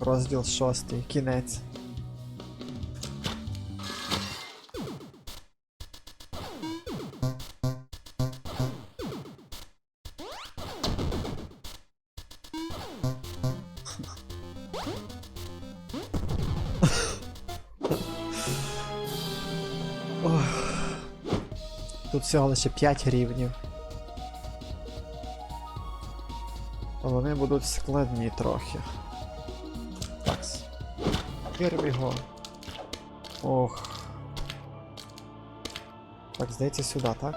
Розділ шостий. Кінець. Тут всього лише 5 рівнів. Вони будуть складні трохи. Here we. Ох. Так, здається, сюди, так?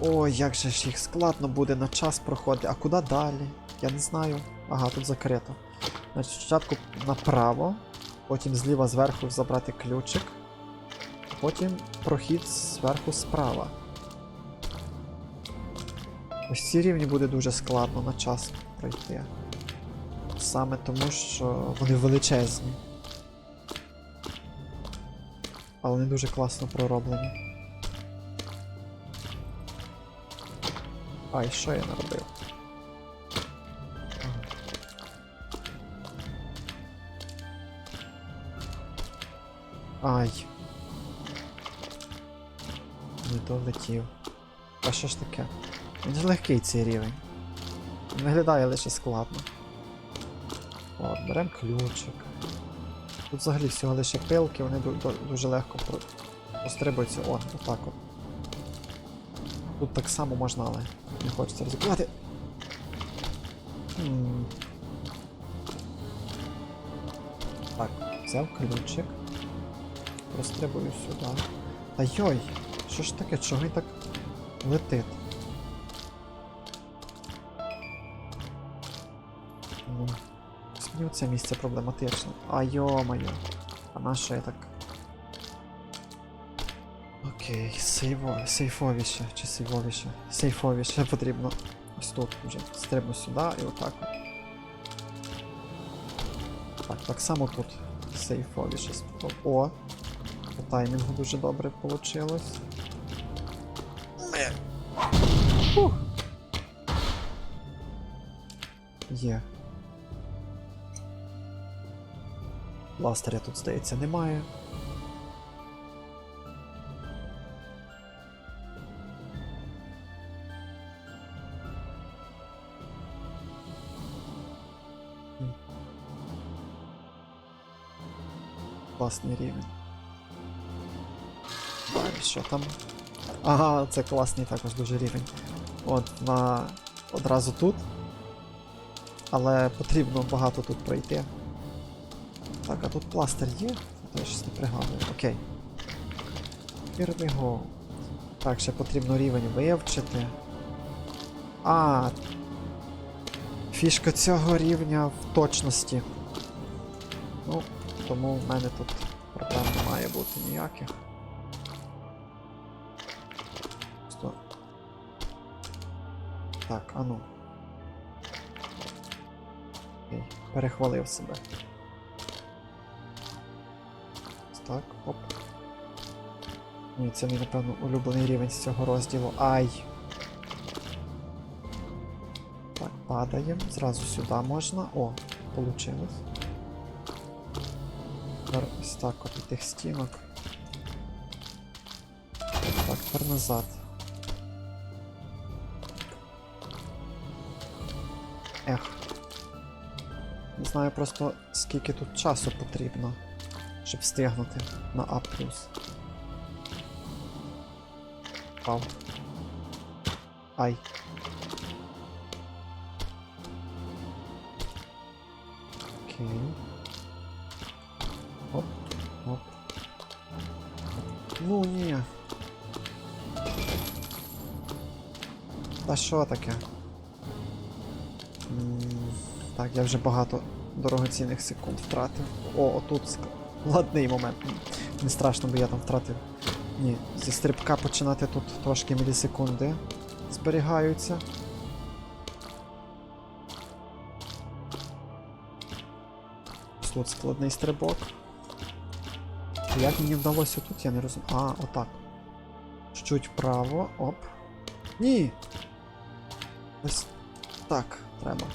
Ой, як же ж їх складно буде на час проходити. А куди далі? Я не знаю. Ага, тут закрито. Значить, спочатку направо, потім зліва зверху забрати ключик, потім прохід зверху справа. Ось ці рівні буде дуже складно на час пройти. Саме тому, що вони величезні. Але вони дуже класно пророблені. Ай, що я наробив? Ай. Не долетів. А що ж таке? Він ж легкий цей рівень. Виглядає лише складно. От, беремо ключик. Тут взагалі всього лише пилки, вони ду- ду- дуже легко пострибуються. О, отак от. Тут так само можна, але не хочеться ризикувати. Так, взяв ключик. Прострибую сюди. Та йой! Що ж таке? Чого він так летить? Мені це місце проблематичне. А йо-моє. А на так. Окей, сейво, сейфовіше чи сейвовіше. Сейфовіше потрібно. Ось тут вже. Стрибну сюди і отак. от. Так, так само тут сейфовіше. О! По таймінгу дуже добре вийшло. Є. Бластера тут, здається, немає. Класний рівень. Далі що там? Ага, це класний також дуже рівень. От на одразу тут. Але потрібно багато тут пройти. Так, а тут пластир є? Я щось не пригадую. Окей. Here. Так, ще потрібно рівень вивчити. А. Фішка цього рівня в точності. Ну, тому в мене тут проблем не має бути ніяких. Стоп. Так, а ну. Окей, перехвалив себе. Так, оп. Ні, це мій, напевно, улюблений рівень з цього розділу. Ай! Так, падаємо. Зразу сюди можна. О, получилось. Ось так от тих стінок. Так, тепер назад. Ех. Не знаю просто скільки тут часу потрібно, щоб встигнути на А+. Вау. Ай. Окей. Оп, оп. Ну ні. Та що таке? Так, я вже багато дорогоцінних секунд втратив. О, отут складний момент. Не страшно, бо я там втратив. Ні, зі стрибка починати тут трошки мілісекунди зберігаються. Тут складний стрибок. Як мені вдалося тут, я не розумію. А, отак. Чуть вправо, оп. Ні! Ось так треба.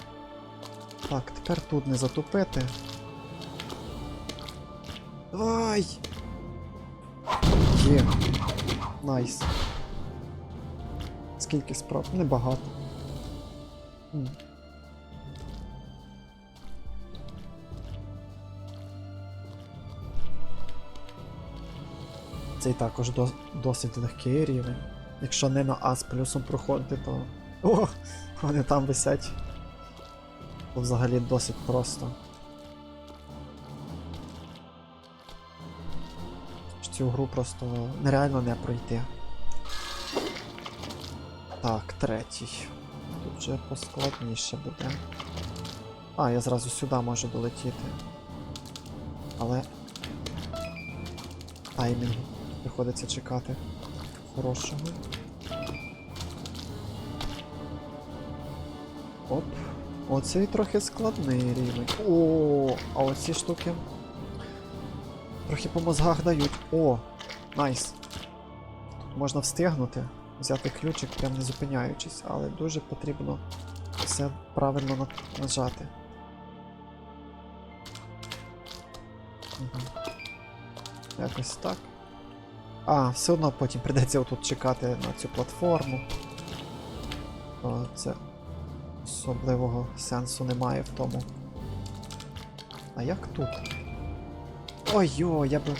Так, тепер тут не затупити. Давай! Є. Найс. Скільки справ? Небагато. М. Цей також до, досить легкий рівень. Якщо не на А з плюсом проходити, то. О! Вони там висять. То взагалі досить просто. Цю гру просто нереально не пройти. Так, третій. Тут вже поскладніше буде. А, я зразу сюди можу долетіти. Але. Таймінг приходиться чекати. Хорошого. Оп. Оцей трохи складний рівень. О, а оці штуки. Трохи по мозгах дають. О, найс. Тут можна встигнути, взяти ключик, прям не зупиняючись, але дуже потрібно все правильно нажати. Угу. Якось так. А, все одно потім прийдеться отут чекати на цю платформу. О, це особливого сенсу немає в тому. А як тут? Ой-ой, я би.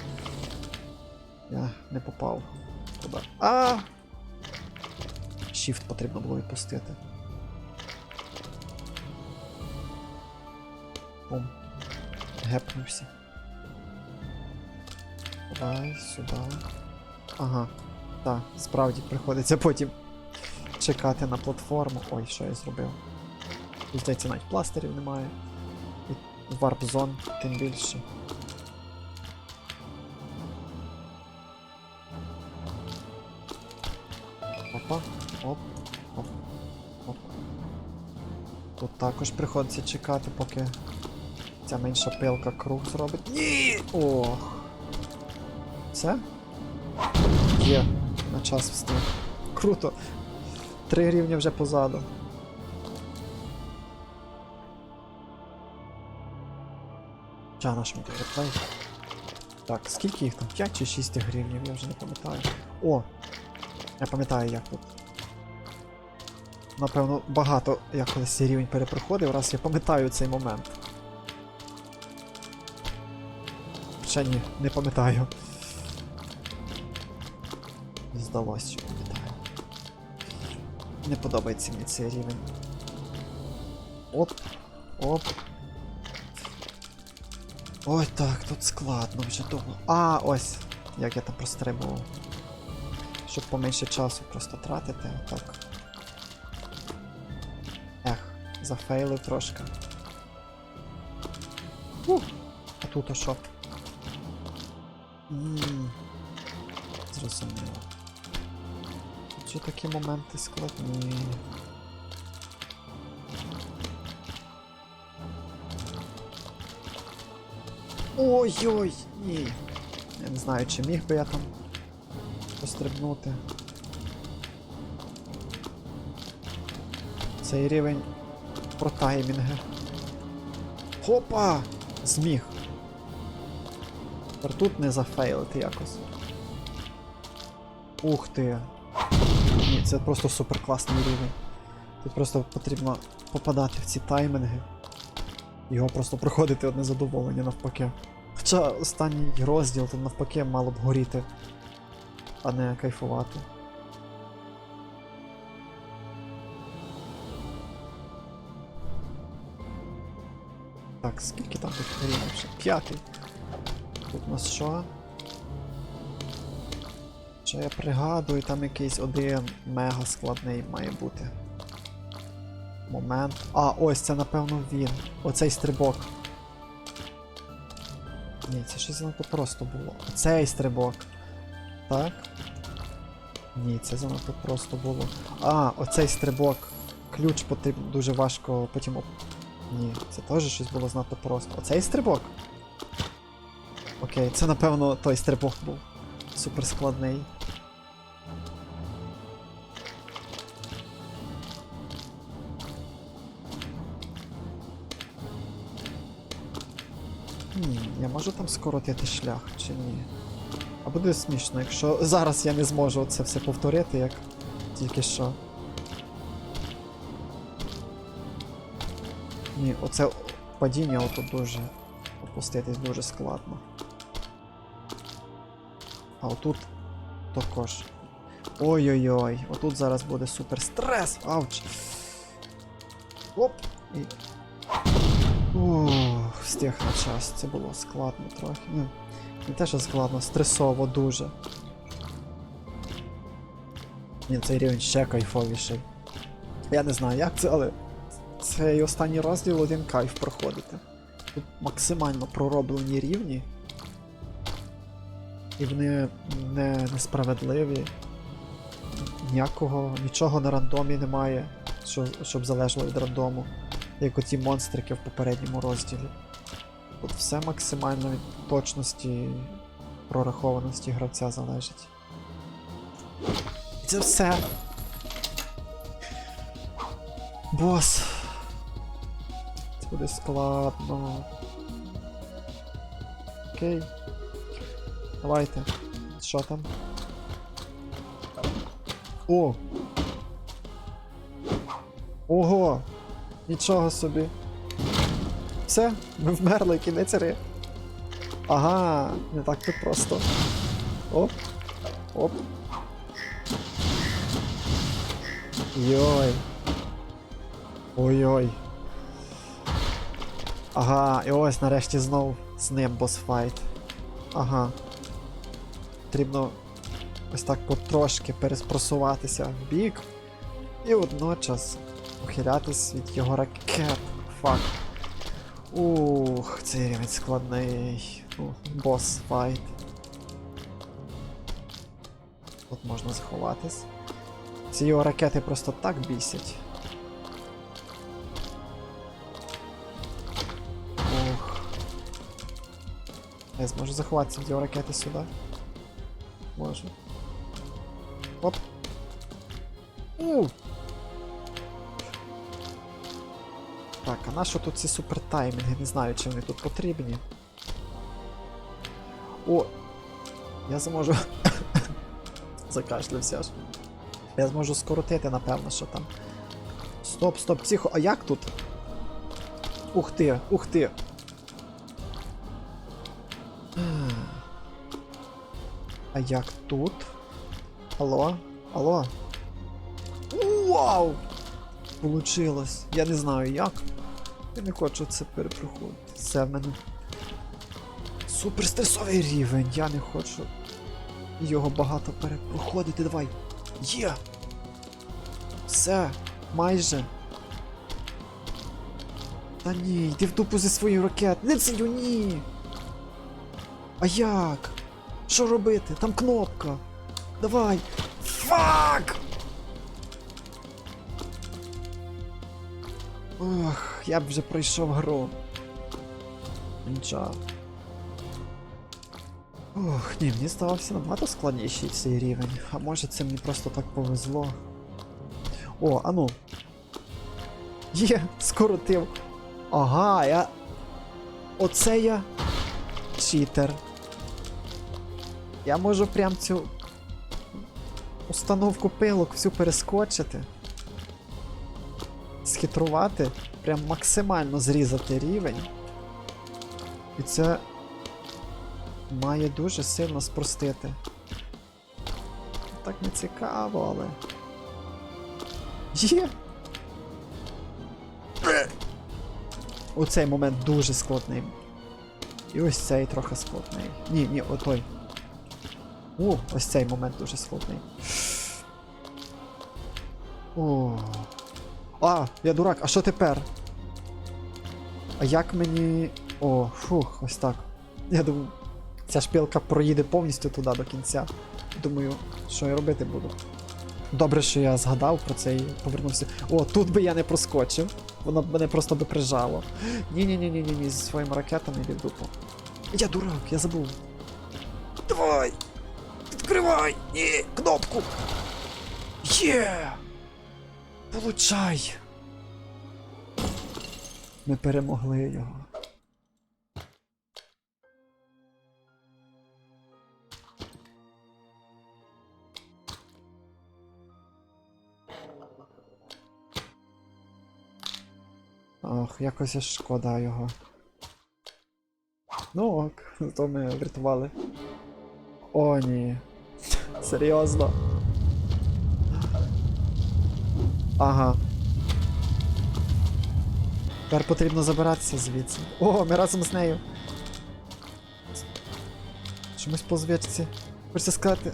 Я не попав туди. А! Shift потрібно було відпустити. Бум. Гепнувся. Давай, сюди. Ага. Так, справді приходиться потім чекати на платформу. Ой, що я зробив? Здається, навіть пластирів немає. І варп зон, тим більше. Оп, оп, оп. Тут також приходиться чекати, поки ця менша пилка круг зробить. Ні! Ох. Все? Є, на час встиг. Круто. Три рівня вже позаду. Ча наш мій реплей. Так, скільки їх там? 5 чи 6 гривнів, я вже не пам'ятаю. О! Я пам'ятаю, як тут. Напевно, багато я колись цей рівень перепроходив, раз я пам'ятаю цей момент. Ще ні, не пам'ятаю. Здалось, що пам'ятаю. Не подобається мені цей рівень. Оп, оп. Ой, так, тут складно вже довго. А, ось, як я там прострибував. Щоб поменше часу просто тратити, отак. Зафейлив трошки. Ух, а тут а що? Ммм. Зрозуміло. Тут же такі моменти складні. Ой-ой, ні. Я не знаю, чи міг би я там пострибнути. Цей рівень про таймінги. Хопа! Зміг. Тепер тут не зафейлити якось. Ух ти. Ні, це просто супер класний рівень. Тут просто потрібно попадати в ці таймінги. Його просто проходити одне задоволення навпаки. Хоча останній розділ тут навпаки мало б горіти, а не кайфувати. Так, скільки там тут рівнів ще? П'ятий. Тут у нас що? Що я пригадую, там якийсь один мега складний має бути. Момент. А, ось це напевно він. Оцей стрибок. Ні, це щось занадто просто було. Оцей стрибок. Так. Ні, це занадто просто було. А, оцей стрибок. Ключ потрібно дуже важко потім. Ні, це теж щось було занадто просто. Оцей стрибок? Окей, це напевно той стрибок був. Супер складний. Ні, я можу там скоротити шлях чи ні? А буде смішно, якщо зараз я не зможу це все повторити, як тільки що. Ні, оце падіння ото дуже опуститись дуже складно. А отут також. Ой-ой-ой, отут зараз буде супер стрес! Ауч! Оп! І... Ух, встиг на час. Це було складно трохи. Ну, не те, що складно, стресово дуже. Ні, цей рівень ще кайфовіший. Я не знаю, як це, але цей останній розділ один кайф проходити. Тут максимально пророблені рівні. І вони не несправедливі. Ніякого, нічого на рандомі немає, що, щоб залежало від рандому, як оті монстрики в попередньому розділі. Тут все максимально від точності прорахованості гравця залежить. І це все. Бос. Буде складно. Окей. Давайте. Що там? О! Ого! Нічого собі. Все, ми вмерли, кінець гри. Ага, не так тут просто. Оп. Оп. Йой. Ой-ой. Ага, і ось нарешті знов з ним босфайт. Ага. Потрібно ось так потрошки переспросуватися в бік. І водночас ухилятись від його ракет. Фак. Ух, цей рівень складний. Бос файт. Тут можна заховатись. Ці його ракети просто так бісять. Я зможу заховатися його ракети сюди. Можу. Оп. Ух. Так, а на що тут ці супертаймінги? Не знаю, чи вони тут потрібні. О! Я зможу. Закашлявся аж. Я зможу скоротити, напевно, що там. Стоп, стоп, психо, а як тут? Ух ти, ух ти. А як тут? Алло? Алло? Вау! Получилось. Я не знаю як. Я не хочу це перепроходити. Це в мене. Суперстресовий рівень. Я не хочу його багато перепроходити. Давай. Є! Все, майже. Та ні, йди в дупу зі своїх ракет. Не цілю, ні. А як? Що робити? Там кнопка. Давай. Фак! Ох, я б вже пройшов гру. Нічого. Ох, ні, мені здавався набагато складніший цей рівень. А може це мені просто так повезло. О, ану. Є, скоротив. Ага, я. Оце я. Читер. Я можу прям цю установку пилок всю перескочити. Схитрувати, прям максимально зрізати рівень. І це має дуже сильно спростити. Так не цікаво, але. Є! Оцей момент дуже складний. І ось цей трохи складний. Ні, ні, отой. О, ось цей момент дуже складний. О. А, я дурак, а що тепер? А як мені. О, фух, ось так. Я думаю, ця шпілка проїде повністю туди до кінця. Думаю, що я робити буду. Добре, що я згадав про це і повернувся. О, тут би я не проскочив. Воно б мене просто би прижало. Ні-ні-ні-ні-ні, ні зі своїми ракетами йди дупу. Я дурак, я забув. Давай! Відкривай! Ні! Кнопку! Є! Получай! Ми перемогли його. Ох, якось я шкода його. Ну ок, то ми врятували. О, ні. Серйозно. Ага. Тепер потрібно забиратися звідси. О, ми разом з нею. Чомусь по звичці. Хочеться сказати.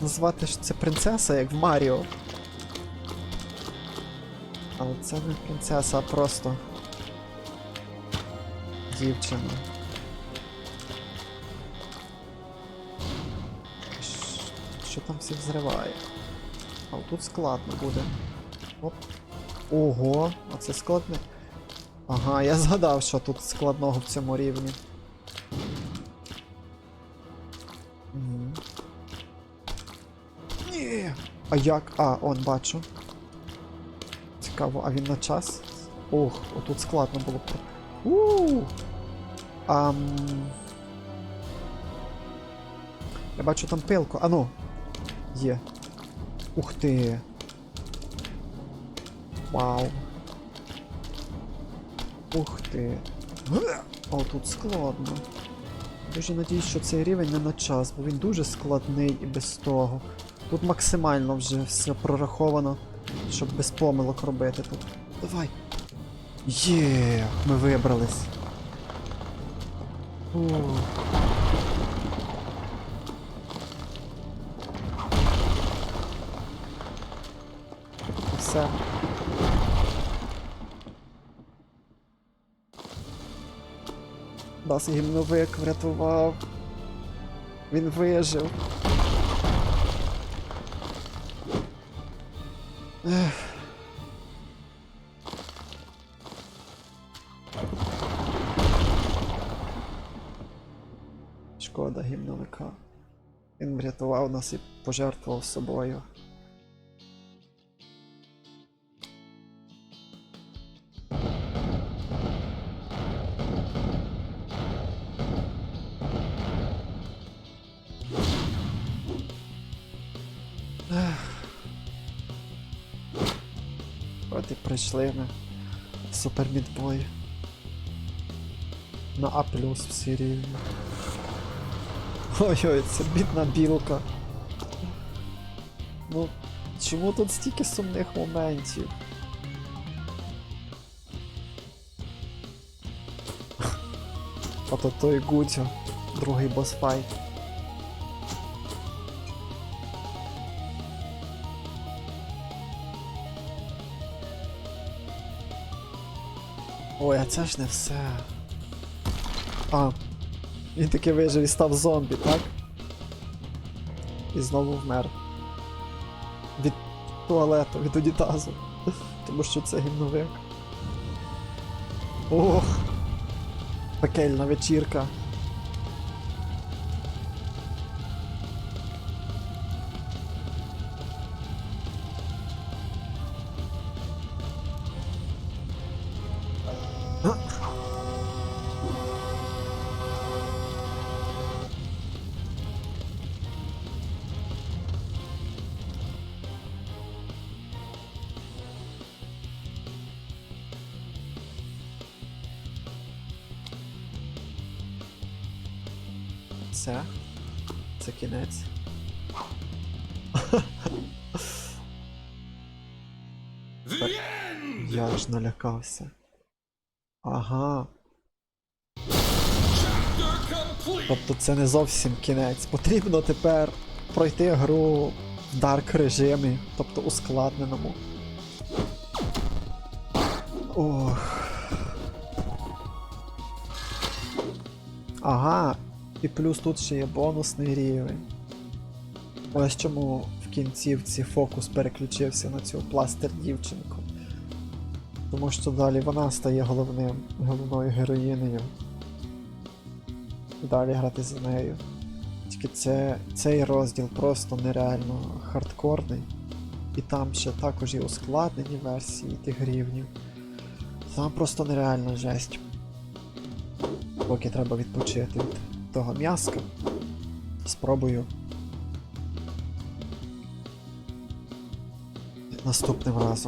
Назвати ж це принцеса, як в Маріо. Але це не принцеса, а просто. Дівчина. Що там всіх зриває? А тут складно буде. Оп. Ого, а це складне. Ага, я згадав, що тут складного в цьому рівні. Мгм. Ні. А як? А, он бачу. Цікаво, а він на час? Ох, отут складно було. про- У. Ам... Я бачу там пилку. А ну. Є. Ух ти. Вау. Ух ти. О, тут складно. Дуже надіюсь, що цей рівень не на час, бо він дуже складний і без того. Тут максимально вже все прораховано, щоб без помилок робити тут. Давай. Є, ми вибрались. Ух. Все. Нас гімновик врятував. Він вижив. Ех. Шкода гімновика. Він врятував нас і пожертвував собою. От і прийшли ми. Супер мідбой. На А всі рівні. Ой-ой, це бідна білка. Ну, чому тут стільки сумних моментів? Ото той Гудзю, другий босфайт. Ой, а це ж не все. А, він таки вижив і став зомбі, так? І знову вмер. Від туалету, від унітазу. Тому що це гімновик. Ох! Пекельна вечірка. Все. Це кінець. Я аж налякався. Ага. Тобто це не зовсім кінець. Потрібно тепер пройти гру в дарк режимі, тобто ускладненому. Ох. Ага, і плюс тут ще є бонусний рівень. Ось чому в кінцівці фокус переключився на цю пластир дівчинку. Тому що далі вона стає головним, головною героїнею. І далі грати за нею. Тільки це, цей розділ просто нереально хардкорний. І там ще також є ускладнені версії тих рівнів. Там просто нереальна жесть. Поки треба відпочити від того м'яска. Спробую. Наступним разом.